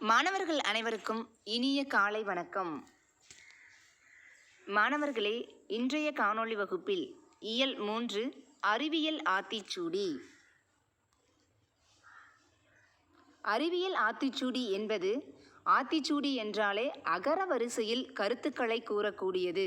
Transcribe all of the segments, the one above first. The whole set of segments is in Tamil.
மாணவர்கள் அனைவருக்கும் இனிய காலை வணக்கம். மாணவர்களே இன்றைய காணொளி வகுப்பில் இயல் மூன்று அறிவியல் ஆத்திச்சூடி. அறிவியல் ஆத்திச்சூடி என்பது ஆத்திச்சூடி என்றாலே அகர வரிசையில் கருத்துக்களை கூறக்கூடியது.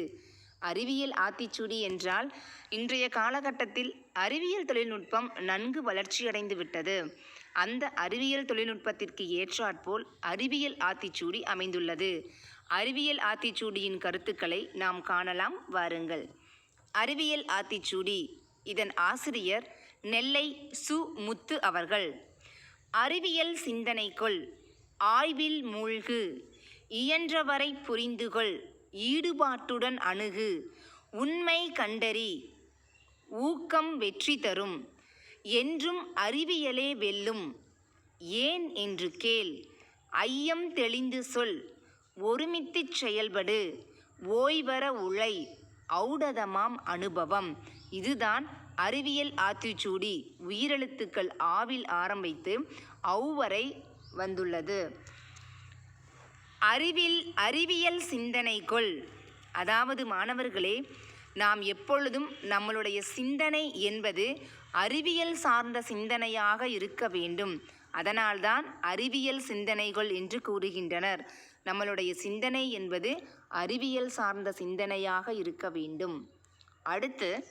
அறிவியல் ஆத்திச்சூடி என்றால் இன்றைய காலகட்டத்தில் அறிவியல் தொழில்நுட்பம் நன்கு வளர்ச்சியடைந்து விட்டது அந்த அறிவியல் தொழில்நுட்பத்திற்கு ஏற்றாற்போல் அறிவியல் ஆத்திச்சூடி அமைந்துள்ளது. அறிவியல் ஆத்திச்சூடியின் கருத்துக்களை நாம் காணலாம். வாருங்கள். அறிவியல் ஆத்திச்சூடி. இதன் ஆசிரியர் நெல்லை சு. முத்து அவர்கள். அறிவியல் சிந்தனைக்குள் ஆய்வில் மூழ்கு. இயன்றவரை புரிந்துகொள். ஈடுபாட்டுடன் அணுகு. உண்மை கண்டறி. ஊக்கம் வெற்றி தரும். என்றும் அறிவியலே வெல்லும். ஏன் என்று கேள். ஐயம் தெளிந்து சொல். ஒருமித்துச் செயல்படு. ஓய்வர உழை. ஔடதமாம் அனுபவம். இதுதான் அறிவியல் ஆத்திச்சூடி. உயிரெழுத்துக்கள் ஆவில் ஆரம்பித்து ஔவரை வந்துள்ளது. அறிவில் அறிவியல் சிந்தனைக்குள் அதாவது மாணவர்களே நாம் எப்பொழுதும் நம்மளுடைய சிந்தனை என்பது அறிவியல் சார்ந்த சிந்தனையாக இருக்க வேண்டும். அதனால்தான் அறிவியல் சிந்தனைகள் என்று கூறுகின்றனர். நம்மளுடைய சிந்தனை என்பது அறிவியல் சார்ந்த சிந்தனையாக இருக்க வேண்டும். அடுத்து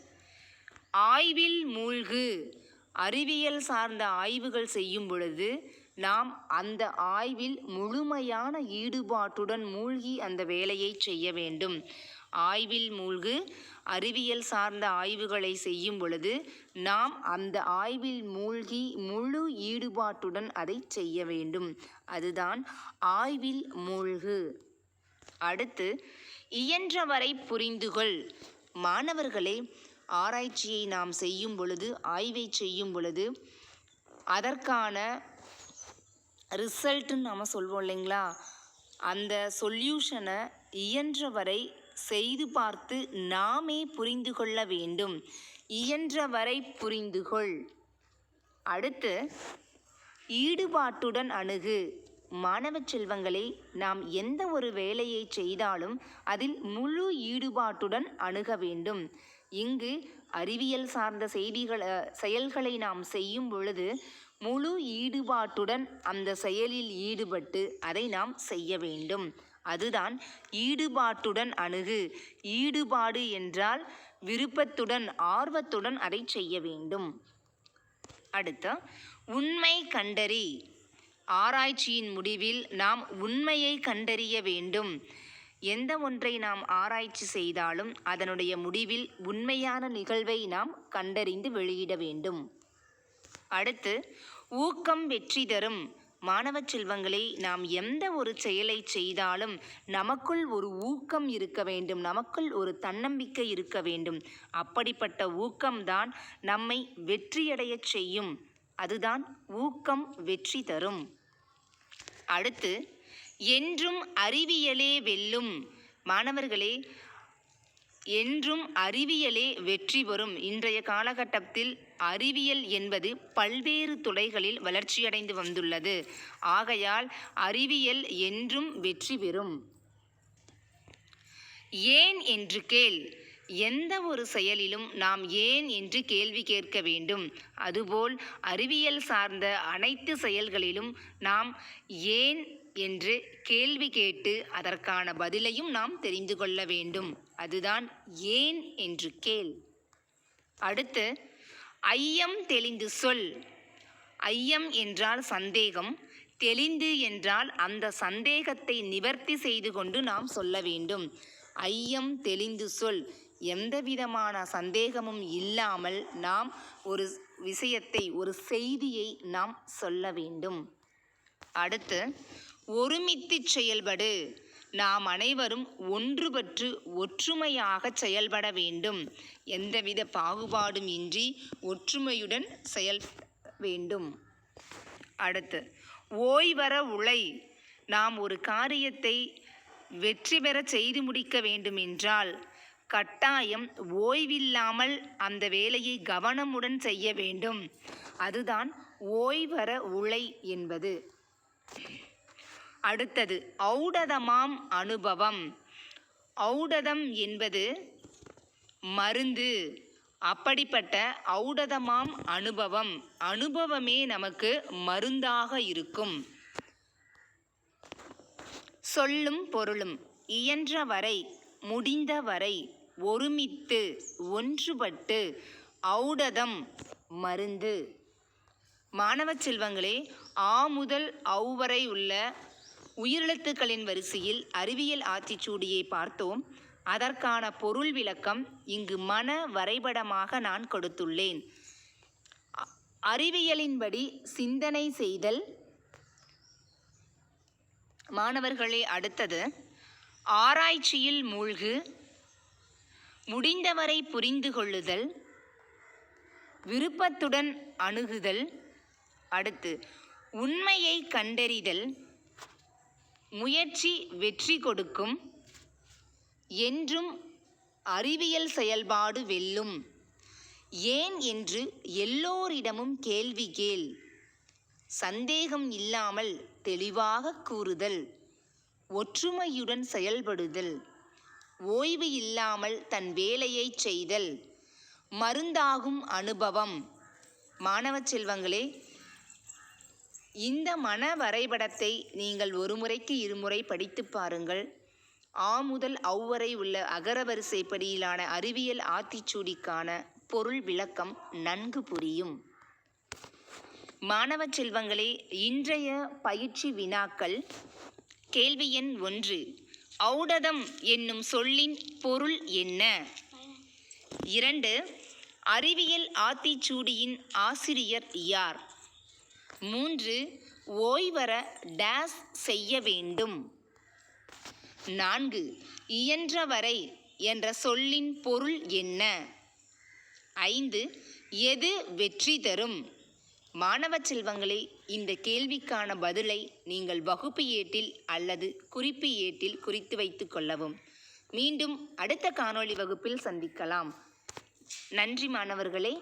ஆய்வில் மூழ்கு. அறிவியல் சார்ந்த ஆய்வுகள் செய்யும் பொழுது நாம் அந்த ஆய்வில் முழுமையான ஈடுபாட்டுடன் மூழ்கி அந்த வேலையை செய்ய வேண்டும். ஆய்வில் மூழ்கு அறிவியல் சார்ந்த ஆய்வுகளை செய்யும் பொழுது நாம் அந்த ஆய்வில் மூழ்கி முழு ஈடுபாட்டுடன் அதை செய்ய வேண்டும். அதுதான் ஆய்வில் மூழ்கு. அடுத்து இயன்றவரை புரிந்துகொள் மாணவர்களே ஆராய்ச்சியை நாம் செய்யும் பொழுது ஆய்வை செய்யும் பொழுது அதற்கான ரிசல்ட்டுன்னு நாம் சொல்வோம் இல்லைங்களா? அந்த சொல்யூஷனை இயன்றவரை செய்து பார்த்து நாமே புரிந்து கொள்ள வேண்டும். இயன்றவரை புரிந்துகொள் அடுத்து ஈடுபாட்டுடன் அணுகு. மாணவ செல்வங்களே நாம் எந்த ஒரு வேலையை செய்தாலும் அதில் முழு ஈடுபாட்டுடன் அணுக வேண்டும். இங்கு அறிவியல் சார்ந்த செய்திகள் செயல்களை நாம் செய்யும் பொழுது முழு ஈடுபாட்டுடன் அந்த செயலில் ஈடுபட்டு அதை நாம் செய்ய வேண்டும். அதுதான் ஈடுபாட்டுடன் அணுகு. ஈடுபாடு என்றால் விருப்பத்துடன் ஆர்வத்துடன் அதை செய்ய வேண்டும். அடுத்து உண்மை கண்டறி. ஆராய்ச்சியின் முடிவில் நாம் உண்மையை கண்டறிய வேண்டும். எந்த ஒன்றை நாம் ஆராய்ச்சி செய்தாலும் அதனுடைய முடிவில் உண்மையான நிகழ்வை நாம் கண்டறிந்து வெளியிட வேண்டும். அடுத்து ஊக்கம் வெற்றி தரும். மாணவ செல்வங்களே நாம் எந்த ஒரு செயலை செய்தாலும் நமக்குள் ஒரு ஊக்கம் இருக்க வேண்டும். நமக்குள் ஒரு தன்னம்பிக்கை இருக்க வேண்டும். அப்படிப்பட்ட ஊக்கம்தான் நம்மை வெற்றியடையச் செய்யும். அதுதான் ஊக்கம் வெற்றி தரும். அடுத்து என்றும் அறிவியலே வெல்லும். மாணவர்களே என்றும் அறிவியலே வெற்றி பெறும். இன்றைய காலகட்டத்தில் அறிவியல் என்பது பல்வேறு துறைகளில் வளர்ச்சியடைந்து வந்துள்ளது. ஆகையால் அறிவியல் என்றும் வெற்றி பெறும். ஏன் என்று கேள். எந்த ஒரு செயலிலும் நாம் ஏன் என்று கேள்வி கேட்க வேண்டும். அதுபோல் அறிவியல் சார்ந்த அனைத்து செயல்களிலும் நாம் ஏன் என்று கேள்வி கேட்டு அதற்கான பதிலையும் நாம் தெரிந்து கொள்ள வேண்டும். அதுதான் ஏன் என்று கேள். அடுத்து ஐயம் தெளிந்து சொல். ஐயம் என்றால் சந்தேகம் தெளிந்து என்றால் அந்த சந்தேகத்தை நிவர்த்தி செய்து கொண்டு நாம் சொல்ல வேண்டும். ஐயம் தெளிந்து சொல். எந்த விதமான சந்தேகமும் இல்லாமல் நாம் ஒரு விஷயத்தை ஒரு செய்தியை நாம் சொல்ல வேண்டும். அடுத்து ஒருமித்து செயல்படு. நாம் அனைவரும் ஒன்றுபற்று ஒற்றுமையாக செயல்பட வேண்டும். எந்தவித பாகுபாடும் இன்றி ஒற்றுமையுடன் செயல் வேண்டும். அடுத்து ஓய்வர உழை. நாம் ஒரு காரியத்தை வெற்றி பெற செய்து முடிக்க வேண்டுமென்றால் கட்டாயம் ஓய்வில்லாமல் அந்த வேலையை கவனமுடன் செய்ய வேண்டும். அதுதான் ஓய்வர உழை என்பது. அடுத்தது ஔடதமாம் அனுபவம். ஔடதம் என்பது மருந்து. அப்படிப்பட்ட ஔடதமாம் அனுபவம். அனுபவமே நமக்கு மருந்தாக இருக்கும். சொல்லும் பொருளும் இயன்ற வரை முடிந்த வரை ஒருமித்து ஒன்றுபட்டு ஔடதம் மருந்து. மாணவ செல்வங்களே ஆ முதல் ஔ வரை உள்ள உயிரெழுத்துக்களின் வரிசையில் அறிவியல் ஆத்திச்சூடியை பார்த்தோம். அதற்கான பொருள் விளக்கம் இங்கு மன வரைபடமாக நான் கொடுத்துள்ளேன். அறிவியலின்படி சிந்தனை செய்தல் மாணவர்களே அடுத்தது. ஆராய்ச்சியில் மூழ்கு முடிந்தவரை புரிந்து கொள்ளுதல் விருப்பத்துடன் அணுகுதல் அடுத்து உண்மையை கண்டறிதல் முயற்சி வெற்றி கொடுக்கும். என்றும் அறிவியல் செயல்பாடு வெல்லும். ஏன் என்று எல்லோரிடமும் கேள்வி கேள். சந்தேகம் இல்லாமல் தெளிவாக கூறுதல். ஒற்றுமையுடன் செயல்படுதல். ஓய்வு இல்லாமல் தன் வேலையை செய்தல். மருந்தாகும் அனுபவம். மாணவ செல்வங்களே இந்த மன வரைபடத்தை நீங்கள் ஒரு முறைக்கு இருமுறை படித்து பாருங்கள். ஆ முதல் அவ்வரை உள்ள அகரவரிசைப்படியிலான அறிவியல் ஆத்திச்சூடிக்கான பொருள் விளக்கம் நன்கு புரியும். மாணவ செல்வங்களே இன்றைய பயிற்சி வினாக்கள். கேள்வி எண் ஒன்று. ஔடதம் என்னும் சொல்லின் பொருள் என்ன? இரண்டு. அறிவியல் ஆத்திச்சூடியின் ஆசிரியர் யார்? மூன்று ஓய்வர டேஸ் செய்ய வேண்டும். நான்கு இயன்றவரை என்ற சொல்லின் பொருள் என்ன? ஐந்து எது வெற்றி தரும்? மாணவ செல்வங்களே இந்த கேள்விக்கான பதிலை நீங்கள் வகுப்பு ஏட்டில் அல்லது குறிப்பு ஏட்டில் குறித்து வைத்து கொள்ளவும். மீண்டும் அடுத்த காணொளி வகுப்பில் சந்திக்கலாம். நன்றி மாணவர்களே.